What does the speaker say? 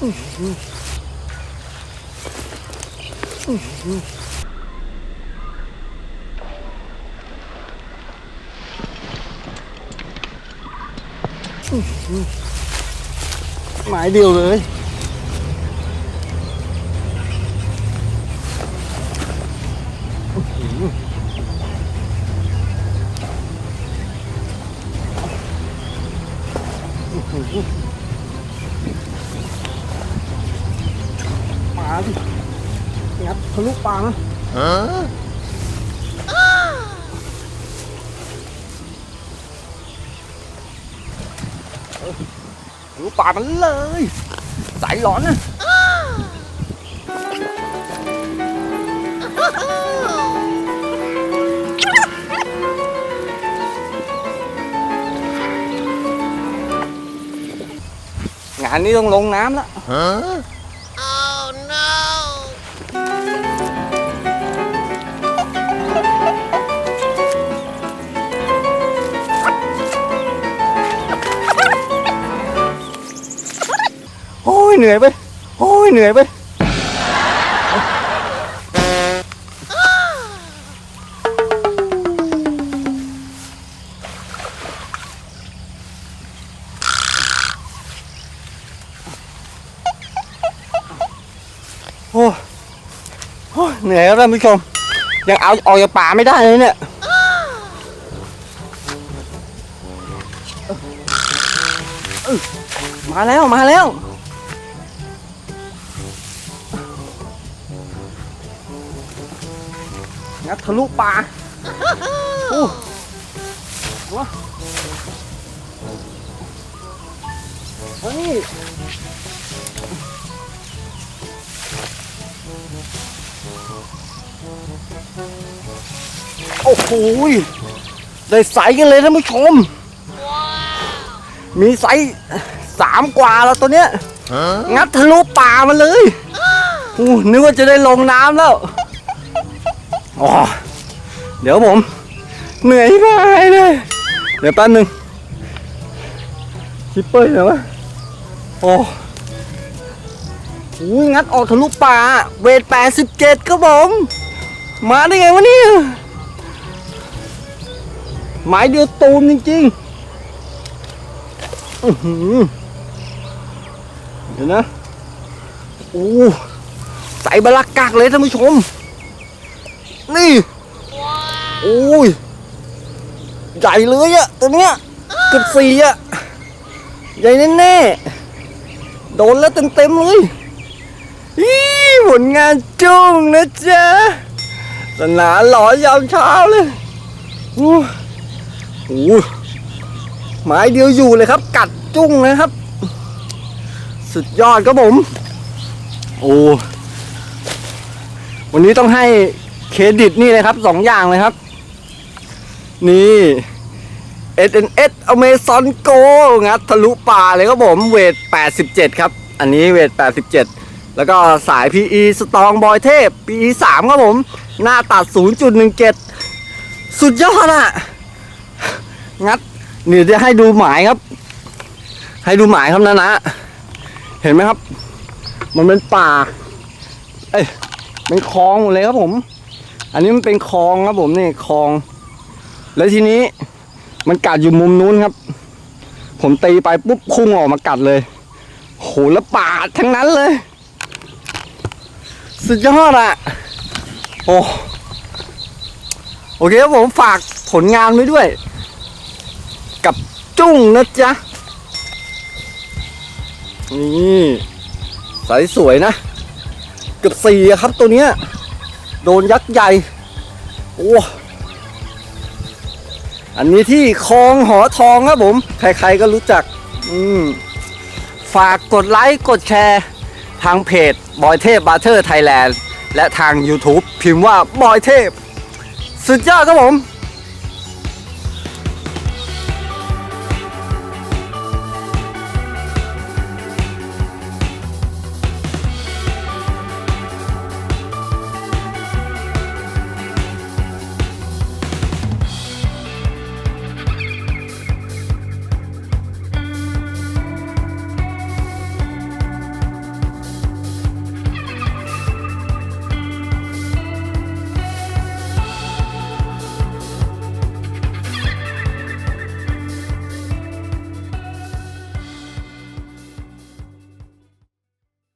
หมายเดียวเลยปลาดิงัดทะลุปลานะเออทะลุปลามันเลย สายร้อนนะงานนี้ต้องลงน้ำแล้ว เหนื่อยไปโอ้ยเหนื่อยไปโอ้ยโอ้ยเหนื่อยแล้วท่านผู้ชม ยังเอาออกจากป่าไม่ได้เลยเนี่ยมาแล้วมาแล้ว งัดทะลุป่าโอ้วะเฮ้ยโอ้โหยได้ใสกันเลยท่านผู้ชม มีไซส์สามกว่าแล้วตัวเนี้ย งัดทะลุป่ามาเลยอู้นึกว่าจะได้ลงน้ำแล้ว อ๋อเดี๋ยวผม เหนื่อยมากเลย เดี๋ยวแป๊บนึงคิปเปอร์เหรอวะโอ้โหงัดออกทะลุป่า เวท87ครับผม มาได้ไงวะเนี่ยหมายเดียวตูมจริงๆอื้อหือเดี๋ยวนะ โอ้ใส่บลักกักเลยท่านผู้ชม นี่โอ้ยใหญ่เลยอะตัวเนี้ยเกือบสี่อะใหญ่แน่ๆโดนแล้วเต็มๆเลยอีผลงานจุ้งนะจ๊ะสนานหล่อยามเช้าเลยโอ้โหไม้เดียวอยู่เลยครับ กัดจุ้งนะครับ สุดยอดครับผม โอ้วันนี้ต้องให้ เครดิตนี่เลยครับสองอย่างเลยครับ นี่ SNS Amazon Go งัดทะลุป่าเลยครับผมเวท 87 ครับ อันนี้เวท 87 แล้วก็สาย PE สตองบอยเทพ PE 3ครับผม หน้าตัด 0.17 สุดยอดอะงัดนี่จะให้ดูหมายครับ ให้ดูหมายครับนะนะ เห็นไหมครับ มันเป็นป่า เอ้ยเป็นคลองหมดเลยครับผม อันนี้มันเป็นคลองครับผมนี่คลอง แล้วทีนี้มันกัดอยู่มุมนู้นครับ ผมตีไปปุ๊บพุ่งออกมากัดเลยโหแล้วป่าทั้งนั้นเลย สุดยอดอะโอ้โอเคครับผมฝากผลงานไว้ด้วย กับจุ้งนะจ๊ะ นี่ใสสวยนะ เกือบสี่ครับตัวเนี้ย โดนยักษ์ใหญ่ โอ้อันนี้ที่คลองหอทองครับผม ใครๆก็รู้จัก อืม ฝากกดไลค์กดแชร์ ทางเพจบอยเทพบาร์เทอร์ไทยแลนด์และทาง YouTube พิมพ์ว่าบอยเทพ สุดยอดครับผม